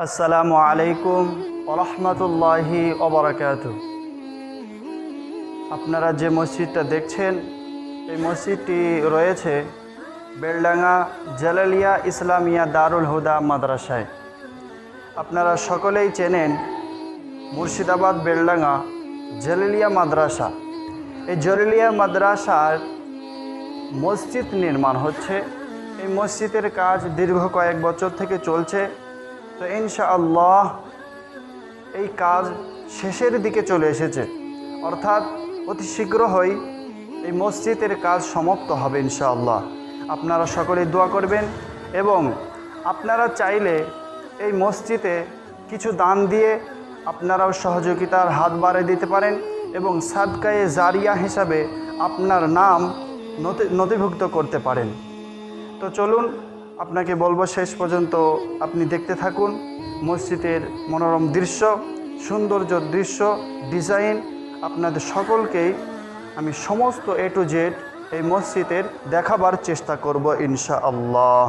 আসসালামু আলাইকুম রহমতুল্লাহি ওবরাকাত আপনারা যে মসজিদটা দেখছেন, এই মসজিদটি রয়েছে বেলডাঙ্গা জালালিয়া ইসলামিয়া দারুল হুদা মাদ্রাসায়। আপনারা সকলেই চেনেন মুর্শিদাবাদ বেলডাঙ্গা জালালিয়া মাদ্রাসা। এই জালালিয়া মাদ্রাসার মসজিদ নির্মাণ হচ্ছে। এই মসজিদের কাজ দীর্ঘ কয়েক বছর থেকে চলছে। তো ইনশাআল্লাহ এই কাজ শেষের দিকে চলে এসেছে। অর্থাৎ অতি শীঘ্রই এই মসজিদের কাজ সমাপ্ত হবে ইনশাআল্লাহ। আপনারা সকলে দোয়া করবেন এবং আপনারা চাইলে এই মসজিদে কিছু দান দিয়ে আপনারাও সহযোগিতার হাত বাড়িয়ে দিতে পারেন এবং সাদকায়ে জারিয়া হিসাবে আপনার নাম নথি নথিভুক্ত করতে পারেন। তো চলুন আপনাকে বলব শেষ পর্যন্ত আপনি দেখতে থাকুন মসজিদের মনোরম দৃশ্য, সৌন্দর্য দৃশ্য, ডিজাইন আপনাদের সকলকেই আমি সমস্ত এ টু জেড এই মসজিদের দেখাবার চেষ্টা করব ইনশা আল্লাহ